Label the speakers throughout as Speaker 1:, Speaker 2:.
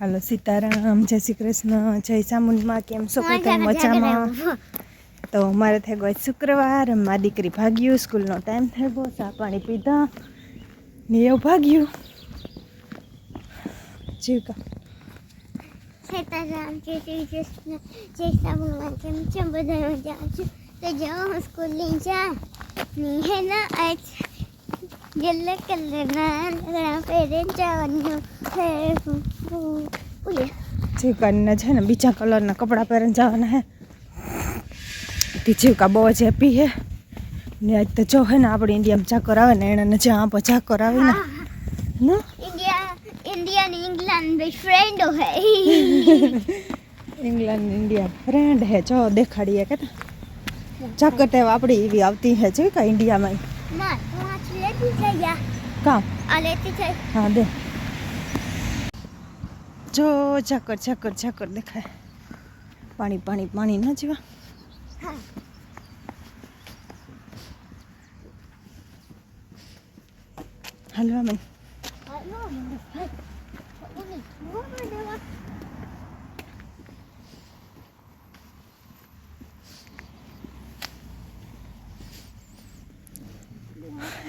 Speaker 1: હાલો સીતારામ જય શ્રી કૃષ્ણ જય ચામુંડમાં કેમ છો? કોઈ મજામાં? તો અમારે થઈ ગયો શુક્રવાર મારી દીકરી ભાગ્યું સ્કૂલનો ટાઈમ થઈ ગયો ચા પાણી પીધા ને એવું ભાગ્યું. જીવકા
Speaker 2: સીતારામ જય શ્રી કૃષ્ણ જય સાબુમાં કેમ છો? બધા મજા છે? તો જાઓ હું સ્કૂલની જા ની હે ના આજ યલો કલરના પહેરે જવાનું
Speaker 1: જીવકાને છે ને બીજા કલરના કપડાં પહેરીને જવાના હે. તે જીવકા બહુ જ હેપી હે. ને આજ તો જો હે ને આપણે ઇન્ડિયામાં ચાકર આવે ને એને જ્યાં પર ચાકર આવે ને.
Speaker 2: ઇન્ડિયા ઇન્ડિયા ને ઇંગ્લેન્ડ ફ્રેન્ડ હે.
Speaker 1: ઇંગ્લેન્ડ ઇન્ડિયા ફ્રેન્ડ હે. જો દેખાડીએ કે ચાકર તે આપણી એવી આવતી હે જીવકા ઇન્ડિયામાં. માં
Speaker 2: આ લેતી જઈયા
Speaker 1: હા દે. જો ઝાકર ઝાકર ઝાકર દેખાય. પાણી પાણી પાણી ન જીવા. હલવા મેં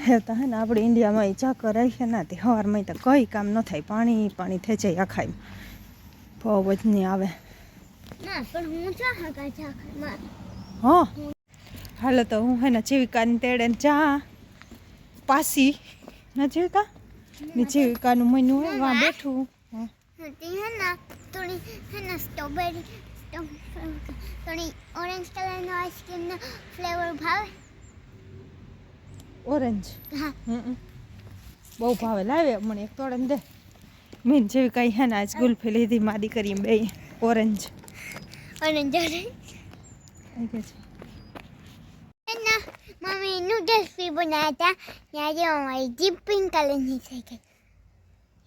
Speaker 1: હે તો હે ને આપણે ઇન્ડિયામાં ચાકર રહી છે ને તે તો કંઈ કામ ન થાય. પાણી પાણી થઈ જાય આખાય બહુ જ નહીં આવે
Speaker 2: હું
Speaker 1: હાલો તો હું હે ને જીવિકાને તેડે જા ચા પાસી ના જીવિકા ને જીવિકાનું મહિનું હોય વાં બેઠું
Speaker 2: સ્ટ્રોબેરી થોડી ઓરેન્જ કલરનો આઈસ્ક્રીમનો ફ્લેવર ભાવે
Speaker 1: ઓરેન્જ
Speaker 2: હા
Speaker 1: હમ બહુ ભાવે લાવે મને એક તોડે દે મેં જેવી કઈ હે ને આજ ગુલફી લીધી મા દીકરી બે ઓરેન્જ.
Speaker 2: ઓરેન્જ મમ્મી નૂડલ્સી બનાવ્યા હતા. ત્યારે અમારી જીપ પિંક કલરની થઈ ગઈ.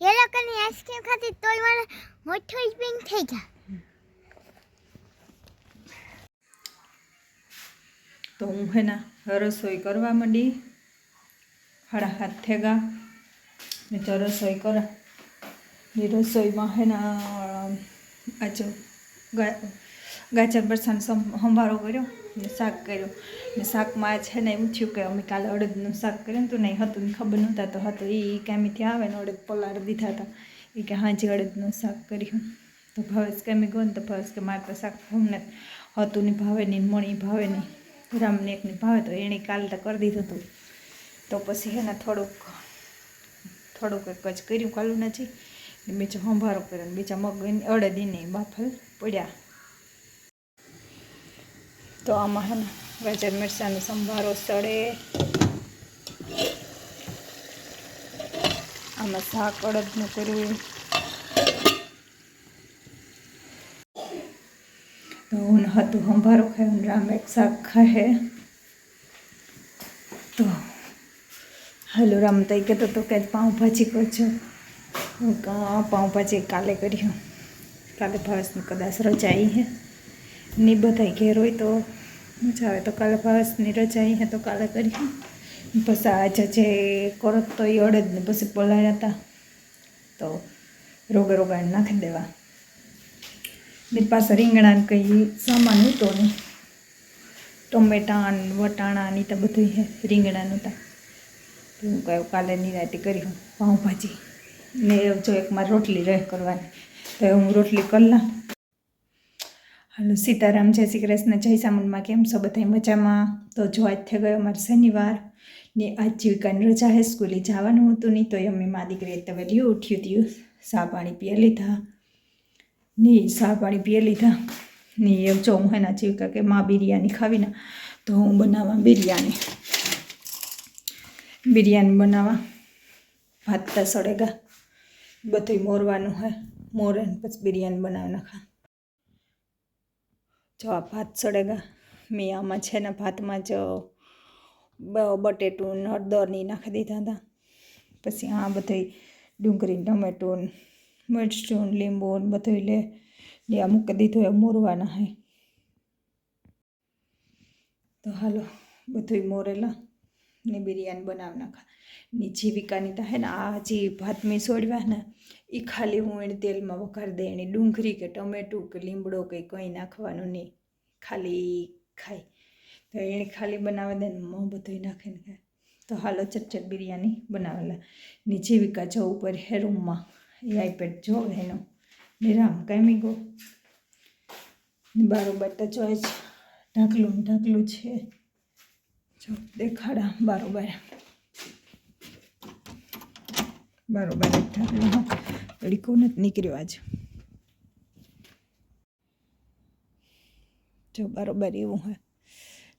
Speaker 2: યલો કલરની આઈસ્ક્રીમ ખાતી તોય મને મોટું જ પિંક થઈ ગયા.
Speaker 1: તો હું હેના રસોઈ કરવા માંડી. હાડા હાથ થેગા ને તો રસોઈ કરા. ને રસોઈમાં હે ને આજો ગાજર બરસાનો સંભારો કર્યો ને શાક કર્યો ને શાકમાં છે ને એવું થયું કે અમે કાલે અડદનું શાક કર્યું ને તો નહીં હતું ને ખબર નહોતા તો હતું એ કામીથી આવે ને અડદ પલાળ દીધા હતા એ કે હાજી અડદનું શાક કર્યું તો ભાવેશ કેમી ગયો ને તો ભાવેશ કે મારે તો શાક અમને હતું ને ભાવે નહીં મણી ભાવે નહીં રામને એકની ભાવે તો એણે કાલે તો કરી દીધું હતું તો પછી હે ને થોડુંક થોડુંક એક જ કર્યું કાલું નથી બીજો સંભારો કર્યો ને બીજા મગ અડદીને બાફલ પડ્યા. તો આમાં હે ને ગાજર, મિરચાંનો સંભારો સડે. આમાં શાક અડદનું કર્યું. તો હું હતું સંભારો ખાય ને રામ એક શાક ખાય તો હાલો રામ તઈ કહેતો તો કે પાઉંભાજી કરજો. હું પાઉંભાજી કાલે કર્યું. કાલે ભાવસની કદાચ રજાઈ હે. ની બધાય ઘેર હોય તો મજા આવે. તો કાલે ભાવસની રજાઈ હે તો કાલે કર્યું પછી આજે જે કરત તો એ અડદ ને પછી પલાળ્યા હતા તો રોગા રોગાણ નાખી દેવા. ને પાસે રીંગણા કંઈ સામાન હતો નહીં. ટમેટા વટાણા ની તો બધું હે, રીંગણાનું તા. હું કાલે નિરાતે કર્યું પાઉંભાજી ને જો એક મારે રોટલી રહે કરવાની. તો હું રોટલી કરલા હાલો, સીતારામ, જય શ્રી કૃષ્ણ, જય સામુંડમાં કેમ છો? બધા મજામાં? તો જો આજ થઈ ગયો મારો શનિવાર ને આજ જીવિકાની રજા હે, સ્કૂલે જવાનું હતું નહીં તો અમે મા દીકરીએ તો વહેલી ઉઠ્યું હતું સા પાણી પીએ લીધા. ને સા પાણી પીએ લીધા. ને એમ જો હું એના જીવિકા કે મા બિરયાની ખાવી ને, તો હું બનાવવા બિરયાની. બિરયાની બનાવવા ભાત સળેગા બધું મોરવાનું હોય મોરે પછી બિરયાની બનાવી નાખા જો આ ભાત સળેગા. મેં આમાં છે ને ભાતમાં જ બટેટું ને હળદર ને ઈ નાખી દીધા હતા. પછી આ બધી ડુંગળી, ટમેટું મરચું લીંબુ બધું લે લે મૂકી દીધું, એ મોરવાના હે. તો હાલો બધું મોરેલા. ને બિરયાની બનાવી નાખા. ને જીવિકાની તો હે ને આ જે ભાત મેં સોડવા ને એ ખાલી હું એને તેલમાં વઘારી દે એની ડુંગળી કે ટમેટું કે લીમડો કે કંઈ નાખવાનું નહીં. ખાલી ખાય. તો એણે ખાલી બનાવે દે ને મોં બધું નાખીને ખાય. તો હાલો ચટચટ બિરયાની બનાવેલા ને જીવિકા જો ઉપર હે રૂમમાં એ આઈપેડ જો એનો. નિરામ કામી ગો. બારોબાર તો જોઈ છે ઢાકલું ને ઢાકલું છે. જો, દેખાડા, બરાબર. બરોબર જ તડીકો નથી નીકળ્યો આજ. જો, બરાબર એવું હોય.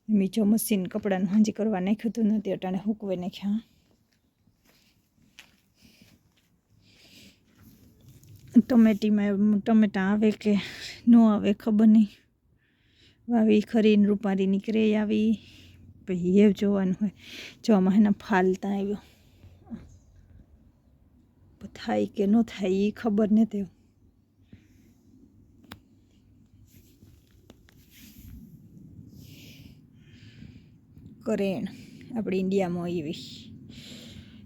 Speaker 1: મીચો મશીન કપડાનું હાંજી કરવા નાખ્યું નથી અટાણે હૂકવે નાખ્યા ટમેટીમાં ટમેટા આવે કે ન આવે ખબર નહીં. વાવી ખરીને રૂપારી નીકળે આવી. એ જોવાનું હોય. જો આમાં ફાલતા આવ્યો. થાય કે ન થાય એ ખબર ને તેવું કરેણ આપણે ઇન્ડિયામાં એવી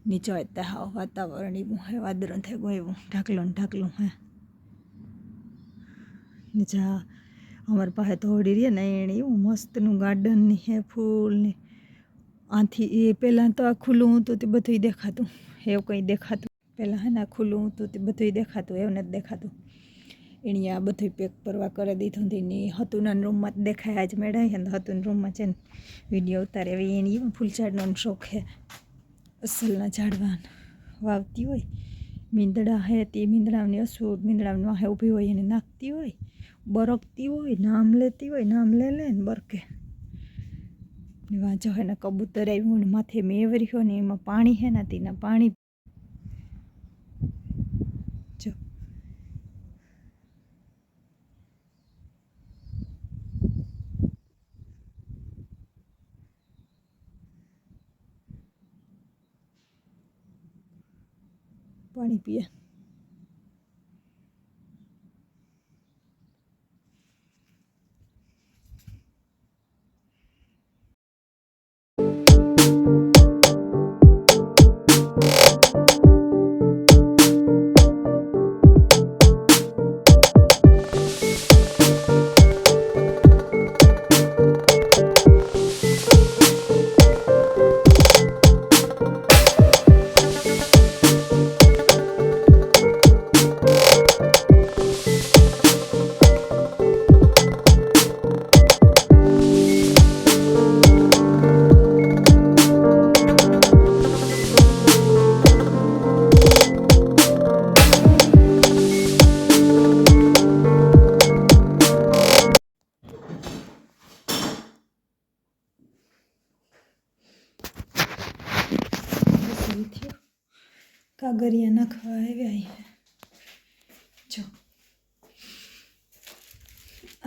Speaker 1: નીચો હતા હાવ વાતાવરણ એવું હે વાદરણ થઈ ગયું એવું, ઢાકલું ઢાકલું હે નીચા અમારી પાસે તોડી હોડી રહી ને એને એવું મસ્તનું ગાર્ડનની હે ફૂલની આથી એ પહેલાં તો આ ખુલ્લું હતું તે બધું દેખાતું, એવું કંઈ દેખાતું. પહેલાં હે ને આ ખુલ્લું હતું તે બધું દેખાતું, એવું નથી દેખાતું. એણે આ બધું પેક કરવા કરી દીધું હતું ને હતુના રૂમમાં જ દેખાય, આજ મેળાય ને હતુના રૂમમાં છે ને વીડિયો ઉતારે. એવી એની ફૂલ ફૂલઝાડનો શોખ છે અસલના ઝાડવાના. વાવતી હોય, મીંદડા હે તે મીંદડાની અસૂર, મીંદડાની વાહે ઊભી હોય એને નાખતી હોય. બરકતી હોય નામ લેતી હોય નામ લે લે ને બરકે. ને વાંચો હે ને કબૂતર આવ્યું ને માથે મેવર્યો ને એમાં પાણી હે ને તેના પાણી. જો. પાણી પીએ.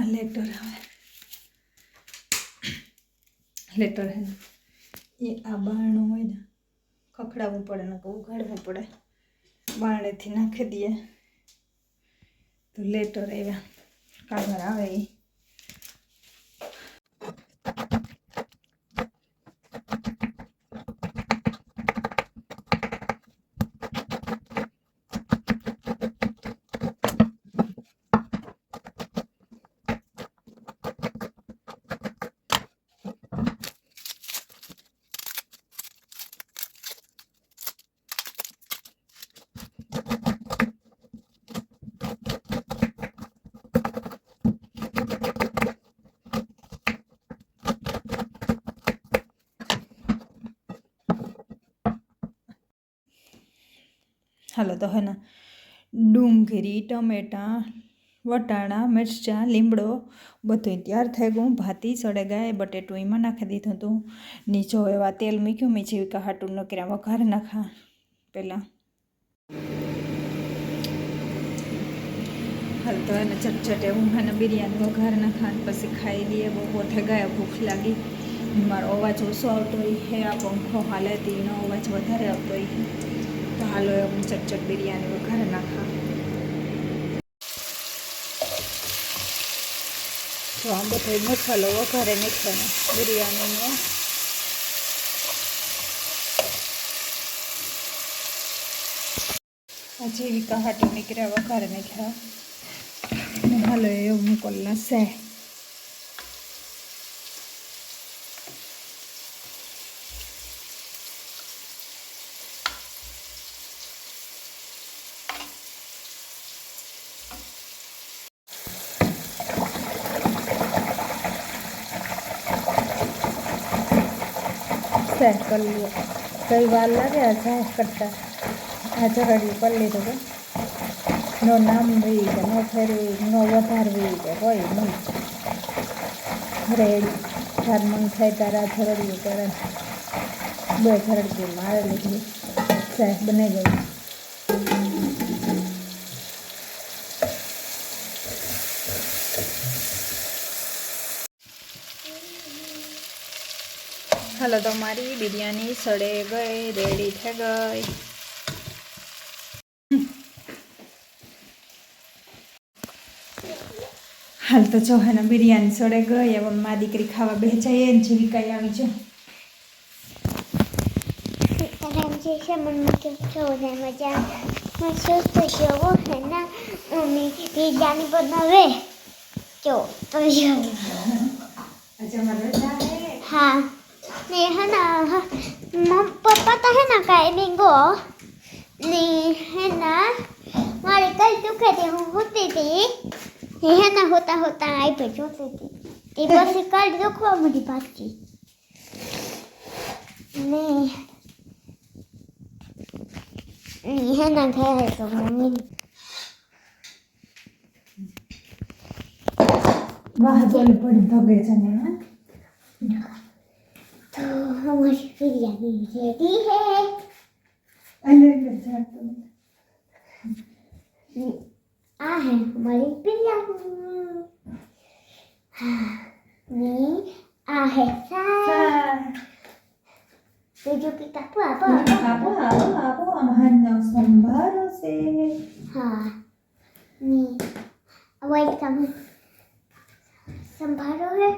Speaker 1: લેટર આવે. લેટર હે. એ આ બારણું હોય ને, ખખડાવવું પડે ને ઉઘાડવું પડે. બારણેથી નાખી દઈએ. તો લેટર આવ્યા. કાગળ આવે એ હાલો તો હે ને ડુંગળી, ટમેટાં, વટાણા, મરચાં, લીમડો બધું તૈયાર થઈ ગયું. ભાતી સડે ગાય બટેટું એમાં નાખી દીધું હતું. નીચો એવા તેલ મૂક્યું, મેં કહાટું ન કર્યા વઘાર નાખા. પહેલાં. હાલ તો એને ચટચટ એવું એને બિરયાની વઘાર નાખા પછી ખાઈ લઈએ. બહુ પોતે ગયા, ભૂખ લાગી. મારો અવાજ ઓછો આવતો હોય, હે આ પંખો હાલે તેનો અવાજ વધારે આવતો હોય. તો હાલો હું ચટચટ બિરયાની વઘારે નાખા. તો આ બધો મસાલો વઘારે નાખવાનો બિરયાનીનો. આજે એવી નીકળ્યા, વઘારે નાખ્યા. હાલો એવું મોકલના છે. સહેજ કરી લ્યો કઈ વાર લાગે સહેજ કરતા? ઝઘડિયું કરી લીધું કે નો નામ રહી કે નો ફેરવી, નો વધારવી કે કોઈ નહીં. રેડી. ચાર મન થાય તારા ઝઘડિયું કરે. બે ઝઘડિયું મારે લીધી. સાહેબ, બની ગયું. હાલો, તો મારી બિરયાની સડે ગઈ, રેડી થઈ ગઈ. હાલ તો જો હે બિરયાની સડે ગઈ, હવે મા દીકરી ખાવા બે જઈએ ને જીવિકાઈ આવી
Speaker 2: જો બધા મજા મસ્ત તો હે. ને હે ના પપ્પા તો
Speaker 1: હે
Speaker 2: ના કાંઈ બીંગો ને હે ના મારે કઈ દુખે તે હું હોતી હતી હે ના હોતા હોતા આઈપે જોતી હતી તે પછી કાલ દુખવા મળી પાછી ને ને હે ના ઘરે તો મમ્મી
Speaker 1: વાહ તો પડી ધગે છે ને
Speaker 2: हमारी बिरयानी रेडी है
Speaker 1: અને એટલે ઝાડ તો નહીં.
Speaker 2: आ है हमारी बिरयानी हाँ, नहीं आ है सा तुझे पिता पापा
Speaker 1: આપો આપો આપો અમારનો સંભારો છે
Speaker 2: हाँ नहीं अवॉइड कम संभालो है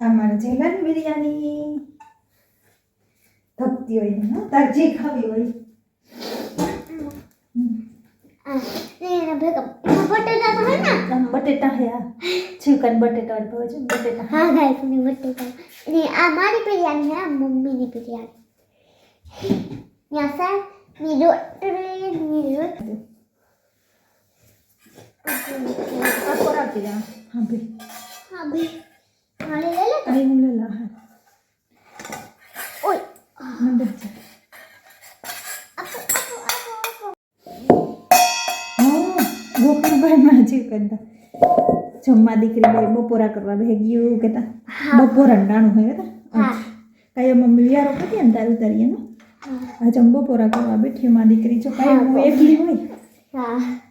Speaker 1: અમારે જેલન બિરયાની ભક્તિ હોય ને તાર જે ખાવી હોય.
Speaker 2: બટેટા
Speaker 1: તો બટેટા હે બટેટા ભાવે છે
Speaker 2: હા ગાઈસની
Speaker 1: આ મારી બિરયાની હે
Speaker 2: મમ્મી ની બિરયાની ન્યા સરની
Speaker 1: રોટલી હા. ભાઈ. હા
Speaker 2: ભાઈ.
Speaker 1: લે. લે
Speaker 2: લે લે લે
Speaker 1: હા. ગોકરભાઈમાં હજી કરતા જમવા દીકરી ભાઈ બપોરા કરવા ભેગ્યું કેતા બપોર અંડાણું હોય કેતા કાંઈ મમ્મી વિયારો કરીએ ને તારું તારી એનું આજે અમે બપોરા કરવા બેઠી મા દીકરી જો કાંઈ
Speaker 2: હું
Speaker 1: એકલી હોય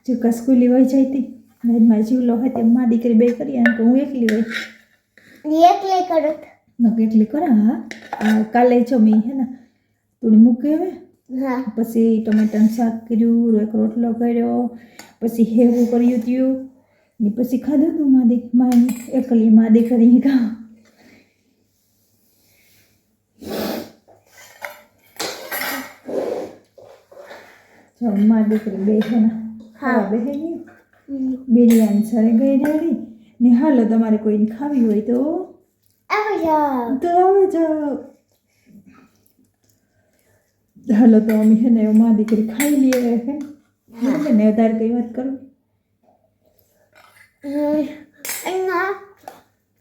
Speaker 1: જો કસકુલી હોય જઈતી ને મારી જીવલો હોય તેમ મા દીકરી બે કરી ને તો હું એકલી હોય
Speaker 2: એકલી
Speaker 1: કરું કેટલી કરા હા? કાલે જમી હે ને થોડી મૂકી હવે? પછી ટમેટાનું શાક કર્યું એક રોટલો કર્યો પછી હેવું કર્યું ત્યું ને પછી ખાધું તું મા દીક મા એકલી મા દીકરી ખા માં દીકરી બે છે ને ખાવા બેસી ગઈ. બિરયાની સરે ગઈ રેડી ને હાલો તમારે કોઈને ખાવી હોય તો Давай, જાઓ હાલો તો અમે છે ને મા દીકરી ખાઈ લઈએ છે મને ને વધારે કઈ વાત કરું
Speaker 2: ના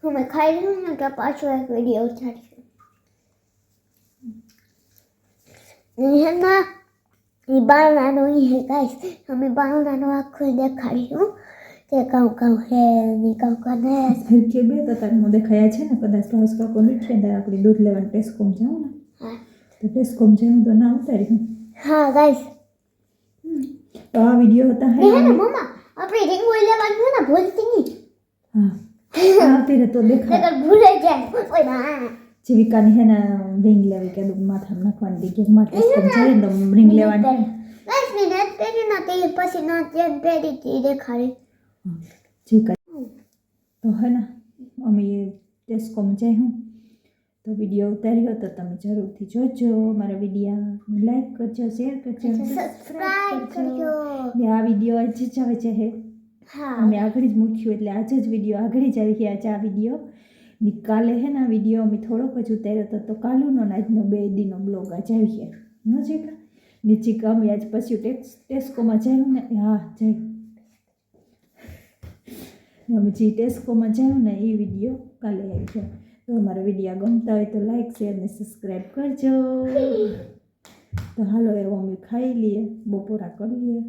Speaker 2: હું ખાઈ લઉં ને કે પાછો એક વિડીયો ઉતારીશું હે ના એ બારણાનો એ ગાઈસ અમે બારણાનો આખો દેખાડીશું કે કંઉ કંઉ હે ની કંઉ કને
Speaker 1: કે બે તો તક મોં દેખાયા છે ને કદાચ રસ કાકો નીઠે તાર આપણે દૂધ લેવાનું ટેસ્કોમ જાઉં ને.
Speaker 2: હા.
Speaker 1: તો ટેસ્કોમ જાઉં તો ના ઉતારી હું.
Speaker 2: હા ગાઈસ.
Speaker 1: તો આ વિડિયો હતા
Speaker 2: હે ને મમ્મા. આપણે રીંગોળી લેવાનું ને ભૂલતી નહીં.
Speaker 1: હા. હા તે તો દેખા
Speaker 2: ભૂલાઈ જાય. ઓય બા.
Speaker 1: જીવિકાની હે ને રિંગ લેવી કે માથામાં નાખવાની દીધી માટે સમજાવી તો રિંગ લેવાની.
Speaker 2: દસ મિનિટ. પહેરી નતી પછી ના ચેન પહેરી હતી દેખાડી.
Speaker 1: જીવિકા તો હે ને અમે ટેસ્કોમ જાય હું. તો વીડિયો ઉતાર્યો તો તમે જરૂરથી જોજો. મારા વિડીયા લાઈક કરજો શેર કરજો
Speaker 2: સબસ્ક્રાઇબ કરજો.
Speaker 1: આ વીડિયો આજે જ આવે છે હે.
Speaker 2: હા.
Speaker 1: અમે આગળ જ મૂક્યું એટલે આજે જ વીડિયો આગળ જ આવી ગયા છે આ વીડિયો ને કાલે હે ને વીડિયો અમે થોડોક જ ઉતાર્યો હતો તો કાલુનો આજનો બે દીનો બ્લોગ આજે આવી ગયા. ન છે કા નીચે અમે આજ પછી ટેક્સ ટેસ્કોમાં જયું ને હા જયું. અમે જે ટેસ્કોમાં જાઉં ને એ વીડિયો કાલે આવી જાય તો અમારા વીડિયો ગમતા હોય તો લાઈક શેર અને સબસ્ક્રાઈબ કરજો. તો હાલો એવો અમે ખાઈ લઈએ બપોરા કરી લઈએ.